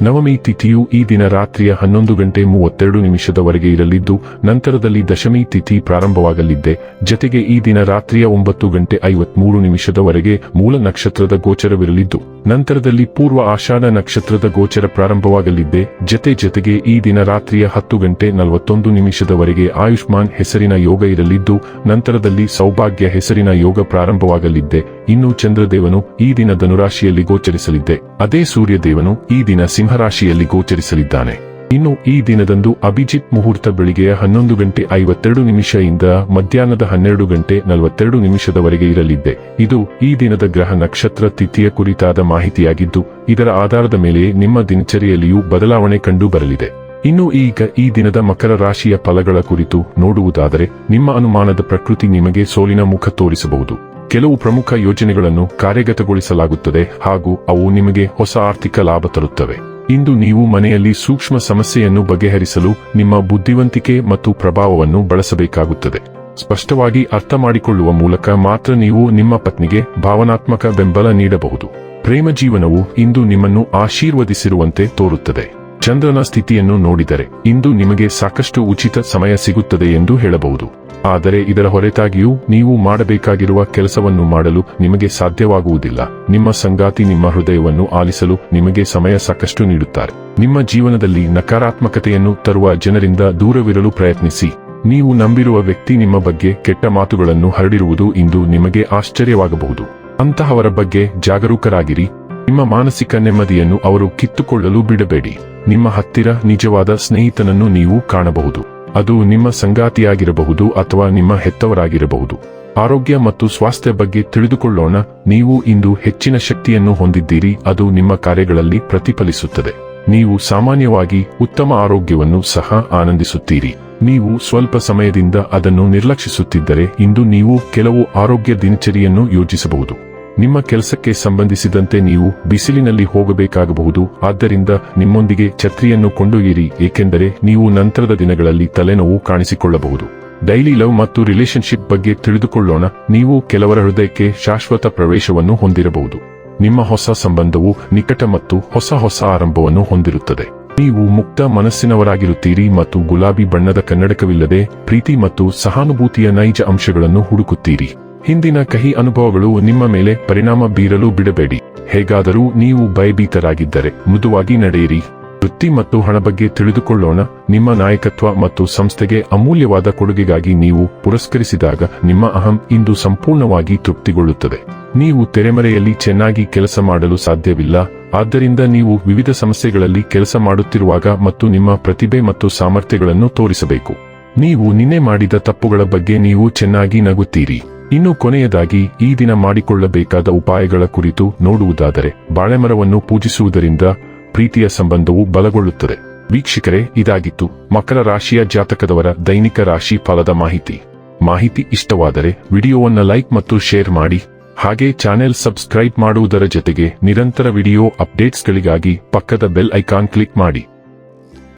ನವಮಿ ತಿಥಿಯು ಈ ದಿನ ರಾತ್ರಿಯ ಹನ್ನೊಂದು ಗಂಟೆ ಮೂವತ್ತೆರಡು ನಿಮಿಷದವರೆಗೆ ಇರಲಿದ್ದು, ನಂತರದಲ್ಲಿ ದಶಮಿ ತಿಥಿ ಪ್ರಾರಂಭವಾಗಲಿದ್ದೆ. ಜತೆಗೆ ಈ ದಿನ ರಾತ್ರಿಯ ಒಂಬತ್ತು ಗಂಟೆ ಐವತ್ಮೂರು ನಿಮಿಷದವರೆಗೆ ಮೂಲ ನಕ್ಷತ್ರದ ಗೋಚರವಿರಲಿದ್ದು, ನಂತರದಲ್ಲಿ ಪೂರ್ವ ಆಷಾಢ ನಕ್ಷತ್ರದ ಗೋಚರ ಪ್ರಾರಂಭವಾಗಲಿದ್ದೆ. ಜತೆ ಜತೆಗೆ ಈ ದಿನ ರಾತ್ರಿಯ ಹತ್ತು ಗಂಟೆ ನಲವತ್ತೊಂದು ನಿಮಿಷದವರೆಗೆ ಆಯುಷ್ಮಾನ್ ಹೆಸರಿನ ಯೋಗ ಇರಲಿದ್ದು, ನಂತರದಲ್ಲಿ ಸೌಭಾಗ್ಯ ಹೆಸರಿನ ಯೋಗ ಪ್ರಾರಂಭವಾಗಲಿದ್ದೆ. ಇನ್ನು ಚಂದ್ರದೇವನು ಈ ದಿನ ಧನುರಾಶಿಯಲ್ಲಿ ಗೋಚರಿಸಲಿದ್ದೆ. ಅದೇ ಸೂರ್ಯದೇವನು ಈ ದಿನ ಸಿಂಹರಾಶಿಯಲ್ಲಿ ಗೋಚರಿಸಲಿದ್ದಾನೆ. ಇನ್ನು ಈ ದಿನದಂದು ಅಭಿಜಿತ್ ಮುಹೂರ್ತ ಬೆಳಿಗ್ಗೆಯ ಹನ್ನೊಂದು ಗಂಟೆ ಐವತ್ತೆರಡು ನಿಮಿಷದಿಂದ ಮಧ್ಯಾಹ್ನದ ಹನ್ನೆರಡು ಗಂಟೆ ನಲವತ್ತೆರಡು ನಿಮಿಷದವರೆಗೆ ಇರಲಿದ್ದೆ. ಇದು ಈ ದಿನದ ಗ್ರಹ ನಕ್ಷತ್ರ ತಿಥಿಯ ಕುರಿತಾದ ಮಾಹಿತಿಯಾಗಿದ್ದು, ಇದರ ಆಧಾರದ ಮೇಲೆ ನಿಮ್ಮ ದಿನಚರಿಯಲ್ಲಿಯೂ ಬದಲಾವಣೆ ಕಂಡು ಬರಲಿದೆ. ಇನ್ನು ಈಗ ಈ ದಿನದ ಮಕರ ರಾಶಿಯ ಫಲಗಳ ಕುರಿತು ನೋಡುವುದಾದರೆ, ನಿಮ್ಮ ಅನುಮಾನದ ಪ್ರಕೃತಿ ನಿಮಗೆ ಸೋಲಿನ ಮುಖ ತೋರಿಸಬಹುದು. ಕೆಲವು ಪ್ರಮುಖ ಯೋಜನೆಗಳನ್ನು ಕಾರ್ಯಗತಗೊಳಿಸಲಾಗುತ್ತದೆ ಹಾಗೂ ಅವು ನಿಮಗೆ ಹೊಸ ಆರ್ಥಿಕ ಲಾಭ ತರುತ್ತವೆ. ಇಂದು ನೀವು ಮನೆಯಲ್ಲಿ ಸೂಕ್ಷ್ಮ ಸಮಸ್ಯೆಯನ್ನು ಬಗೆಹರಿಸಲು ನಿಮ್ಮ ಬುದ್ಧಿವಂತಿಕೆ ಮತ್ತು ಪ್ರಭಾವವನ್ನು ಬಳಸಬೇಕಾಗುತ್ತದೆ. ಸ್ಪಷ್ಟವಾಗಿ ಅರ್ಥ ಮಾಡಿಕೊಳ್ಳುವ ಮೂಲಕ ಮಾತ್ರ ನೀವು ನಿಮ್ಮ ಪತ್ನಿಗೆ ಭಾವನಾತ್ಮಕ ಬೆಂಬಲ ನೀಡಬಹುದು. ಪ್ರೇಮ ಜೀವನವು ಇಂದು ನಿಮ್ಮನ್ನು ಆಶೀರ್ವದಿಸಿರುವಂತೆ ತೋರುತ್ತದೆ. ಚಂದ್ರನ ಸ್ಥಿತಿಯನ್ನು ನೋಡಿದರೆ ಇಂದು ನಿಮಗೆ ಸಾಕಷ್ಟು ಉಚಿತ ಸಮಯ ಸಿಗುತ್ತದೆ ಎಂದು ಹೇಳಬಹುದು. ಆದರೆ ಇದರ ಹೊರತಾಗಿಯೂ ನೀವು ಮಾಡಬೇಕಾಗಿರುವ ಕೆಲಸವನ್ನು ಮಾಡಲು ನಿಮಗೆ ಸಾಧ್ಯವಾಗುವುದಿಲ್ಲ. ನಿಮ್ಮ ಸಂಗಾತಿ ನಿಮ್ಮ ಹೃದಯವನ್ನು ಆಲಿಸಲು ನಿಮಗೆ ಸಮಯ ಸಾಕಷ್ಟು ನೀಡುತ್ತಾರೆ. ನಿಮ್ಮ ಜೀವನದಲ್ಲಿ ನಕಾರಾತ್ಮಕತೆಯನ್ನು ತರುವ ಜನರಿಂದ ದೂರವಿರಲು ಪ್ರಯತ್ನಿಸಿ. ನೀವು ನಂಬಿರುವ ವ್ಯಕ್ತಿ ನಿಮ್ಮ ಬಗ್ಗೆ ಕೆಟ್ಟ ಮಾತುಗಳನ್ನು ಹರಡಿರುವುದು ಇಂದು ನಿಮಗೆ ಆಶ್ಚರ್ಯವಾಗಬಹುದು. ಅಂತಹವರ ಬಗ್ಗೆ ಜಾಗರೂಕರಾಗಿರಿ. ನಿಮ್ಮ ಮಾನಸಿಕ ನೆಮ್ಮದಿಯನ್ನು ಅವರು ಕಿತ್ತುಕೊಳ್ಳಲು ಬಿಡಬೇಡಿ. ನಿಮ್ಮ ಹತ್ತಿರ ನಿಜವಾದ ಸ್ನೇಹಿತನನ್ನು ನೀವು ಕಾಣಬಹುದು. ಅದು ನಿಮ್ಮ ಸಂಗಾತಿಯಾಗಿರಬಹುದು ಅಥವಾ ನಿಮ್ಮ ಹೆತ್ತವರಾಗಿರಬಹುದು. ಆರೋಗ್ಯ ಮತ್ತು ಸ್ವಾಸ್ಥ್ಯ ಬಗ್ಗೆ ತಿಳಿದುಕೊಳ್ಳೋಣ. ನೀವು ಇಂದು ಹೆಚ್ಚಿನ ಶಕ್ತಿಯನ್ನು ಹೊಂದಿದ್ದೀರಿ. ಅದು ನಿಮ್ಮ ಕಾರ್ಯಗಳಲ್ಲಿ ಪ್ರತಿಫಲಿಸುತ್ತದೆ. ನೀವು ಸಾಮಾನ್ಯವಾಗಿ ಉತ್ತಮ ಆರೋಗ್ಯವನ್ನು ಸಹ ಆನಂದಿಸುತ್ತೀರಿ. ನೀವು ಸ್ವಲ್ಪ ಸಮಯದಿಂದ ಅದನ್ನು ನಿರ್ಲಕ್ಷಿಸುತ್ತಿದ್ದರೆ ಇಂದು ನೀವು ಕೆಲವು ಆರೋಗ್ಯ ದಿನಚರಿಯನ್ನು ಯೋಜಿಸಬಹುದು. ನಿಮ್ಮ ಕೆಲಸಕ್ಕೆ ಸಂಬಂಧಿಸಿದಂತೆ ನೀವು ಬಿಸಿಲಿನಲ್ಲಿ ಹೋಗಬೇಕಾಗಬಹುದು, ಆದ್ದರಿಂದ ನಿಮ್ಮೊಂದಿಗೆ ಛತ್ರಿಯನ್ನು ಕೊಂಡೊಯ್ಯಿರಿ, ಏಕೆಂದರೆ ನೀವು ನಂತರದ ದಿನಗಳಲ್ಲಿ ತಲೆನೋವು ಕಾಣಿಸಿಕೊಳ್ಳಬಹುದು. ಡೈಲಿ ಲವ್ ಮತ್ತು ರಿಲೇಶನ್ಶಿಪ್ ಬಗ್ಗೆ ತಿಳಿದುಕೊಳ್ಳೋಣ, ನೀವು ಕೆಲವರ ಹೃದಯಕ್ಕೆ ಶಾಶ್ವತ ಪ್ರವೇಶವನ್ನು ಹೊಂದಿರಬಹುದು. ನಿಮ್ಮ ಹೊಸ ಸಂಬಂಧವು ನಿಕಟ ಮತ್ತು ಹೊಸ ಹೊಸ ಆರಂಭವನ್ನು ಹೊಂದಿರುತ್ತದೆ. ನೀವು ಮುಕ್ತ ಮನಸ್ಸಿನವರಾಗಿರುತ್ತೀರಿ ಮತ್ತು ಗುಲಾಬಿ ಬಣ್ಣದ ಕನ್ನಡಕವಿಲ್ಲದೆ ಪ್ರೀತಿ ಮತ್ತು ಸಹಾನುಭೂತಿಯ ನೈಜ ಅಂಶಗಳನ್ನು ಹುಡುಕುತ್ತೀರಿ. ಹಿಂದಿನ ಕಹಿ ಅನುಭವಗಳು ನಿಮ್ಮ ಮೇಲೆ ಪರಿಣಾಮ ಬೀರಲು ಬಿಡಬೇಡಿ. ಹೇಗಾದರೂ ನೀವು ಭಯಭೀತರಾಗಿದ್ದರೆ ಮೃದುವಾಗಿ ನಡೆಯಿರಿ. ವೃತ್ತಿ ಮತ್ತು ಹಣ ಬಗ್ಗೆ ತಿಳಿದುಕೊಳ್ಳೋಣ. ನಿಮ್ಮ ನಾಯಕತ್ವ ಮತ್ತು ಸಂಸ್ಥೆಗೆ ಅಮೂಲ್ಯವಾದ ಕೊಡುಗೆಗಾಗಿ ನೀವು ಪುರಸ್ಕರಿಸಿದಾಗ ನಿಮ್ಮ ಅಹಂ ಇಂದು ಸಂಪೂರ್ಣವಾಗಿ ತೃಪ್ತಿಗೊಳ್ಳುತ್ತದೆ. ನೀವು ತೆರೆಮರೆಯಲ್ಲಿ ಚೆನ್ನಾಗಿ ಕೆಲಸ ಮಾಡಲು ಸಾಧ್ಯವಿಲ್ಲ. ಆದ್ದರಿಂದ ನೀವು ವಿವಿಧ ಸಮಸ್ಯೆಗಳಲ್ಲಿ ಕೆಲಸ ಮಾಡುತ್ತಿರುವಾಗ ಮತ್ತು ನಿಮ್ಮ ಪ್ರತಿಭೆ ಮತ್ತು ಸಾಮರ್ಥ್ಯಗಳನ್ನು ತೋರಿಸಬೇಕು. ನೀವು ನಿನ್ನೆ ಮಾಡಿದ ತಪ್ಪುಗಳ ಬಗ್ಗೆ ನೀವು ಚೆನ್ನಾಗಿ ನಗುತ್ತೀರಿ. ಇನ್ನು ಕೊನೆಯದಾಗಿ ಈ ದಿನ ಮಾಡಿಕೊಳ್ಳಬೇಕಾದ ಉಪಾಯಗಳ ಕುರಿತು ನೋಡುವುದಾದರೆ ಬಾಳೆಮರವನ್ನು ಪೂಜಿಸುವುದರಿಂದ ಪ್ರೀತಿಯ ಸಂಬಂಧವು ಬಲಗೊಳ್ಳುತ್ತದೆ. ವೀಕ್ಷಕರೇ, ಇದಾಗಿತ್ತು ಮಕರ ರಾಶಿಯ ಜಾತಕದವರ ದೈನಿಕ ರಾಶಿ ಫಲದ ಮಾಹಿತಿ. ಮಾಹಿತಿ ಇಷ್ಟವಾದರೆ ವಿಡಿಯೋವನ್ನ ಲೈಕ್ ಮತ್ತು ಶೇರ್ ಮಾಡಿ. ಹಾಗೆ ಚಾನೆಲ್ ಸಬ್ಸ್ಕ್ರೈಬ್ ಮಾಡುವುದರ ಜೊತೆಗೆ ನಿರಂತರ ವಿಡಿಯೋ ಅಪ್ಡೇಟ್ಸ್ಗಳಿಗಾಗಿ ಪಕ್ಕದ ಬೆಲ್ ಐಕಾನ್ ಕ್ಲಿಕ್ ಮಾಡಿ.